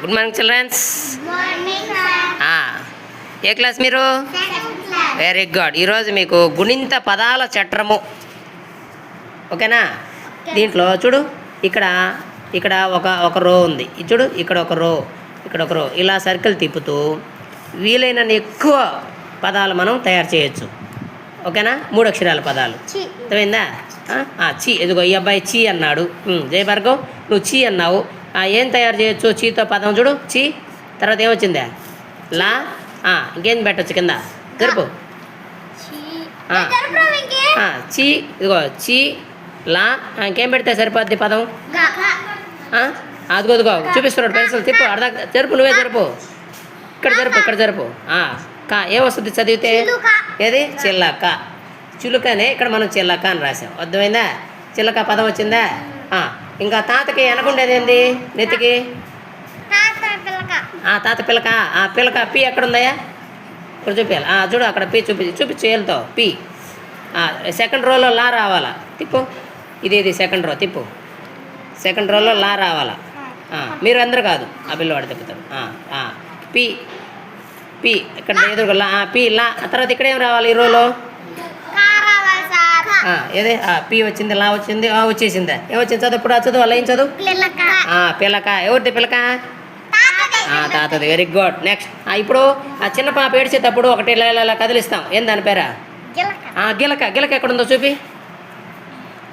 Good morning childrens. ఏ class మీరు? Very good ఈరోజు మీకు గుణింత పదాల చట్రము. ఓకేనా? దీంట్లో చూడు ఇక్కడ ఇక్కడ ఒక ఒక రో ఉంది. చూడు ఇక్కడ ఒక రో ఇక్కడ ఒక రో. ఇలా సర్కిల్ తిప్పుతూ వీలైనన్ని ఎక్కువ పదాలు మనం తయారు చేయొచ్చు. ఓకేనా? మూడు అక్షరాల పదాలు. అర్థమైందా? చీ. ఇదిగో ఈ అబ్బాయి చీ అన్నాడు. ఉమ్, జయ భార్గవ్ నువ్వు చీ అన్నావు. ఏం తయారు చేయొచ్చు? చీతో పదం చూడు. చీ. తర్వాత ఏమొచ్చిందా? లా. ఇంకేం పెట్టచ్చు కింద? జరుపు చి. ఇదిగో చీ. లా. ఇంకేం పెడితే సరిపోద్ది పదం? అదిగో అదిగో. చూపిస్తున్నాడు పెన్సిల్. తిప్పు అర్ధ జరుపు నువ్వే జరుపు. ఇక్కడ జరుపు ఇక్కడ జరుపు. కా. ఏమొస్తుంది చదివితే. ఏది? చిల్లక చిలుకనే ఇక్కడ మనం చిల్లక అని రాసాం అర్థమైందా? చిల్లక పదం వచ్చిందా? ఇంకా తాతకి వెనకుండేది ఏంది నెత్తికి ఆ తాత పిల్లక ఆ పిల్లక పి ఎక్కడ ఉందయ్యా ఇక్కడ చూపించాలి ఆ, చూడు అక్కడ పి చూపి చూపించు ఏళ్ళతో పి. సెకండ్ రోలో లా రావాలా? తిప్పు. ఇది ఇది సెకండ్ రో తిప్పు. సెకండ్ రోలో లా రావాలా? మీరు అందరు కాదు. ఆ పిల్లవాడు తిప్పుతాడు. పి. పి. ఇక్కడ ఎదురుగా లా పి లా. తర్వాత ఇక్కడ ఏం రావాలి ఈ రోలో? ఏదే? ఆ, పి వచ్చింది లా వచ్చింది ఆ వచ్చేసిందా. ఏమొచ్చింది చదువు? ఇప్పుడు చదువు అలా ఏం చదువు? పిల్లక. ఎవరిది పిల్లక? తాతది. వెరీ గుడ్ నెక్స్ట్ ఇప్పుడు ఆ చిన్న పాప ఏడ్చేటప్పుడు ఒకటి ఇలా కదిలిస్తాం. ఏం దాని పేరా? గిలక. ఆ, గిలక. గిలక ఎక్కడుందో చూపి.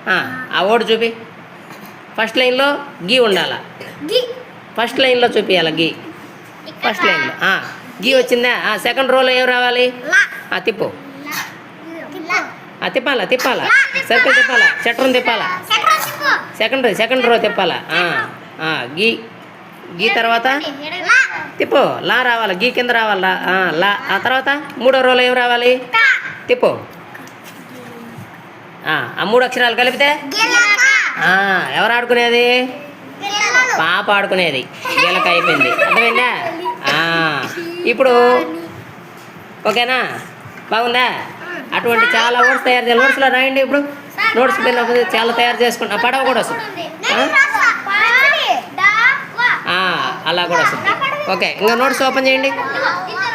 ఆ, ఓడు చూపి. ఫస్ట్ లైన్లో గీ ఉండాల? ఫస్ట్ లైన్లో చూపించాలి గీ? ఫస్ట్ లైన్లో ఆ, గీ వచ్చిందా? సెకండ్ రోలో ఏం రావాలి? ఆ, తిప్పు. తిప్పాలా తిప్పాలా? సర్కిల్ తిప్పాలా? చట్రం తిప్పాలా? సెకండ్ సెకండ్ రో తిప్పాలా? గీ గీ తర్వాత? తిప్పు లా రావాలి గీ కింద రావాలి లా. ఆ, తర్వాత మూడో రోలో ఏం రావాలి? తిప్పు. ఆ, మూడు అక్షరాలు కలిపితే? ఎవరు ఆడుకునేది? పాప ఆడుకునేది. గీలక అయిపోయింది. అర్థమైందా? ఇప్పుడు ఓకేనా? బాగుందా? అటువంటి చాలా నోట్స్ తయారు చేయాలి. నోట్స్లో రాయండి ఇప్పుడు. నోట్స్ పిల్ల చాలా తయారు చేసుకుంటా. పడవ కూడా వస్తుంది. అలా కూడా వస్తుంది. ఓకే ఇంకా నోట్స్ ఓపెన్ చేయండి.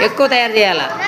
ఎక్కువ తయారు చేయాలా?